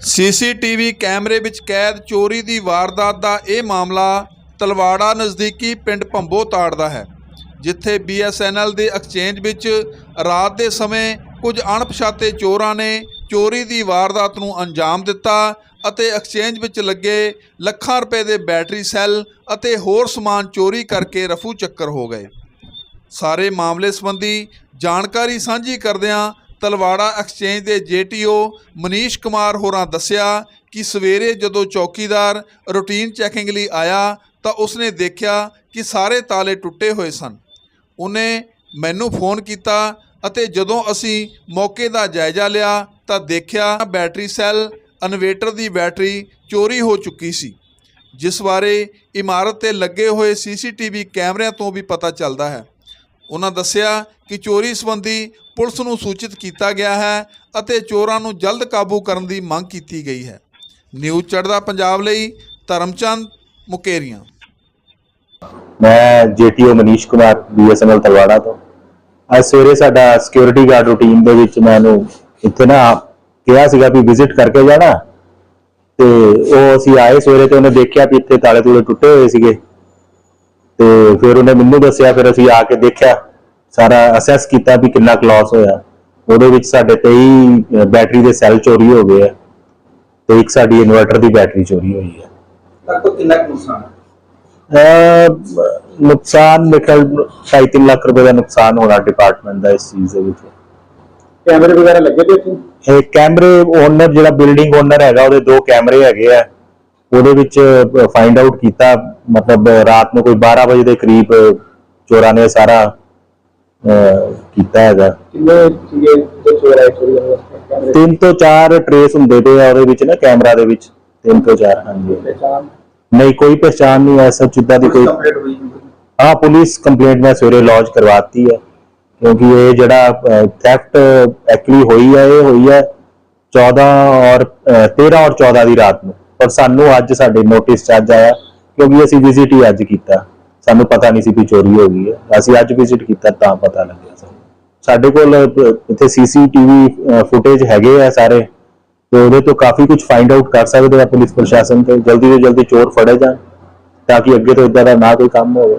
CCTV ਕੈਮਰੇ ਵਿੱਚ ਕੈਦ ਚੋਰੀ ਦੀ ਵਾਰਦਾਤ ਦਾ ਇਹ ਮਾਮਲਾ ਤਲਵਾੜਾ ਨਜ਼ਦੀਕੀ ਪਿੰਡ ਭੰਬੋ ਤਾੜ ਦਾ ਹੈ, ਜਿੱਥੇ BSNL ਦੇ ਐਕਸਚੇਂਜ ਵਿੱਚ ਰਾਤ ਦੇ ਸਮੇਂ ਕੁਝ ਅਣਪਛਾਤੇ ਚੋਰਾਂ ਨੇ ਚੋਰੀ ਦੀ ਵਾਰਦਾਤ ਨੂੰ ਅੰਜਾਮ ਦਿੱਤਾ ਅਤੇ ਐਕਸਚੇਂਜ ਵਿੱਚ ਲੱਗੇ ਲੱਖਾਂ ਰੁਪਏ ਦੇ ਬੈਟਰੀ ਸੈੱਲ ਅਤੇ ਹੋਰ ਸਮਾਨ ਚੋਰੀ ਕਰਕੇ ਰਫੂ ਚੱਕਰ ਹੋ ਗਏ। ਸਾਰੇ ਮਾਮਲੇ ਸੰਬੰਧੀ ਜਾਣਕਾਰੀ ਸਾਂਝੀ ਕਰਦਿਆਂ ਤਲਵਾੜਾ ਐਕਸਚੇਂਜ ਦੇ ਜੇਟੀਓ ਮਨੀਸ਼ ਕੁਮਾਰ ਹੋਰਾਂ ਦੱਸਿਆ ਕਿ ਸਵੇਰੇ ਜਦੋਂ ਚੌਕੀਦਾਰ ਰੂਟੀਨ ਚੈਕਿੰਗ ਲਈ ਆਇਆ ਤਾਂ ਉਸਨੇ ਦੇਖਿਆ ਕਿ ਸਾਰੇ ਤਾਲੇ ਟੁੱਟੇ ਹੋਏ ਸਨ। ਉਹਨੇ ਮੈਨੂੰ ਫੋਨ ਕੀਤਾ ਅਤੇ ਜਦੋਂ ਅਸੀਂ ਮੌਕੇ ਦਾ ਜਾਇਜ਼ਾ ਲਿਆ ਤਾਂ ਦੇਖਿਆ ਬੈਟਰੀ ਸੈੱਲ, ਇਨਵੇਟਰ ਦੀ ਬੈਟਰੀ ਚੋਰੀ ਹੋ ਚੁੱਕੀ ਸੀ, ਜਿਸ ਬਾਰੇ ਇਮਾਰਤ ਤੇ ਲੱਗੇ ਹੋਏ ਸੀਸੀਟੀਵੀ ਕੈਮਰਿਆਂ ਤੋਂ ਵੀ ਪਤਾ ਚੱਲਦਾ ਹੈ। ਉਹਨਾਂ ਦੱਸਿਆ ਕਿ ਚੋਰੀ ਸੰਬੰਧੀ ਪੁਲਿਸ ਨੂੰ ਸੂਚਿਤ ਕੀਤਾ ਗਿਆ ਹੈ ਅਤੇ ਚੋਰਾਂ ਨੂੰ ਜਲਦ ਕਾਬੂ ਕਰਨ ਦੀ ਮੰਗ ਕੀਤੀ ਗਈ ਹੈ। ਨਿਊਜ਼ ਚੜਦਾ ਪੰਜਾਬ ਲਈ, ਧਰਮਚੰਦ ਮੁਕੇਰੀਆਂ। ਮੈਂ ਜੀਟੀਓ ਮਨੀਸ਼ ਕੁਮਾਰ ਬੀਐਸਐਨਐਲ ਤਲਵਾੜਾ ਤੋਂ। ਅੱਜ ਸਵੇਰੇ ਸਾਡਾ ਸਿਕਿਉਰਿਟੀ ਗਾਰਡ ਰੂਟੀਨ ਦੇ ਵਿੱਚ ਮੈਨੂੰ ਇੱਥੇ ਨਾ ਕਿਹਾ ਸੀਗਾ ਵੀ ਵਿਜ਼ਿਟ ਕਰਕੇ ਜਾਣਾ। ਤੇ ਉਹ ਅਸੀਂ ਆਏ ਸਵੇਰੇ ਤੇ ਉਹਨੇ ਦੇਖਿਆ ਵੀ ਇੱਥੇ ਤਾਲੇ ਤੂਲੇ ਟੁੱਟੇ ਹੋਏ ਸੀਗੇ। ਤੇ ਫਿਰ ਉਹਨੇ ਮੈਨੂੰ ਦੱਸਿਆ, ਫਿਰ ਅਸੀਂ ਆ ਕੇ ਦੇਖਿਆ। ਸਾਰਾ ਅਸੈਸ ਕੀਤਾ ਵੀ ਕਿੰਨਾ ਕਲਾਸ ਹੋਇਆ। ਉਹਦੇ ਵਿੱਚ ਸਾਡੇ 23 ਬੈਟਰੀ ਦੇ ਸੈੱਲ ਚੋਰੀ ਹੋ ਗਏ ਆ ਤੇ ਇੱਕ ਸਾਡੀ ਇਨਵਰਟਰ ਦੀ ਬੈਟਰੀ ਚੋਰੀ ਹੋਈ ਹੈ ਕਿੰਨਾ ਨੁਕਸਾਨ ਹੈ? ਨੁਕਸਾਨ ਨਿਕਲ 2.5 ਲੱਖ ਰੁਪਏ ਦਾ ਨੁਕਸਾਨ ਹੋਣਾ ਡਿਪਾਰਟਮੈਂਟ ਦਾ ਇਸ ਚੀਜ਼ ਦੇ ਵਿੱਚ। ਕੈਮਰੇ ਵਗੈਰਾ ਲੱਗੇ ਤੇ ਇੱਥੇ? ਇਹ ਕੈਮਰੇ ਓਨਰ ਜਿਹੜਾ ਬਿਲਡਿੰਗ ਓਨਰ ਹੈਗਾ ਉਹਦੇ ਦੋ ਕੈਮਰੇ ਹੈਗੇ ਆ। ਉਹਦੇ ਵਿੱਚ ਫਾਈਂਡ ਆਊਟ ਕੀਤਾ। ਮਤਲਬ ਰਾਤ ਨੂੰ ਕੋਈ 12 ਵਜੇ ਦੇ ਕਰੀਬ ਚੋਰਾਂ ਨੇ ਸਾਰਾ ਕੀਤਾ ਹੈਗਾ। ਤਿੰਨ ਤੋਂ ਚਾਰ ਟਰੇਸ ਹੁੰਦੇ ਪਏ ਆ ਉਹਦੇ ਵਿੱਚ ਨਾ ਕੈਮਰਾ ਦੇ ਵਿੱਚ। ਤਿੰਨ ਤੋਂ ਚਾਰ ਹਾਂਜੀ। ਨਹੀਂ ਕੋਈ ਪਛਾਣ ਨਹੀਂ ਐਸਾ ਚਿੱਦਾਂ ਦੀ ਕੋਈ ਹਾਂ ਪੁਲਿਸ ਕੰਪਲੇਂਟ ਮੈਂ ਸਵੇਰੇ ਲੌਂਚ ਕਰਵਾਤੀ ਹੈ ਕਿਉਂਕਿ ਇਹ ਜਿਹੜਾ ਥੈਫਟ ਐਕਚੁਅਲੀ ਹੋਈ ਹੈ ਇਹ ਹੋਈ ਹੈ 14 ਔਰ ਅਹ, 13 ਔਰ 14 ਦੀ ਰਾਤ ਨੂੰ। ਪਰ ਸਾਨੂੰ ਅੱਜ ਸਾਡੇ ਨੋਟਿਸ ਚ ਅੱਜ ਆਇਆ ਕਿਉਂਕਿ ਅਸੀਂ ਵਿਜ਼ਿਟ ਹੀ ਅੱਜ ਕੀਤਾ। ਸਾਨੂੰ ਪਤਾ ਨਹੀਂ ਸੀ ਕਿ ਚੋਰੀ ਹੋ ਗਈ ਹੈ। ਅਸੀਂ ਅੱਜ ਵਿਜ਼ਿਟ ਕੀਤਾ ਤਾਂ ਪਤਾ ਲੱਗਿਆ ਸਾਨੂੰ। ਸਾਡੇ ਕੋਲ ਇੱਥੇ ਸੀਸੀਟੀਵੀ ਫੁਟੇਜ ਹੈਗੇ ਆ ਸਾਰੇ। ਤੇ ਉਹਦੇ ਤੋਂ ਕਾਫੀ ਕੁਝ ਫਾਈਂਡ ਆਊਟ ਕਰ ਸਕਦੇ ਆ ਪੁਲਿਸ ਪ੍ਰਸ਼ਾਸਨ ਤੇ। ਜਲਦੀ ਤੋਂ ਜਲਦੀ ਚੋਰ ਫੜੇ ਜਾਣ, ਤਾਂ ਕਿ ਅੱਗੇ ਤੋਂ ਇਦਾਂ ਦਾ ਨਾ ਕੋਈ ਕੰਮ ਹੋਵੇ।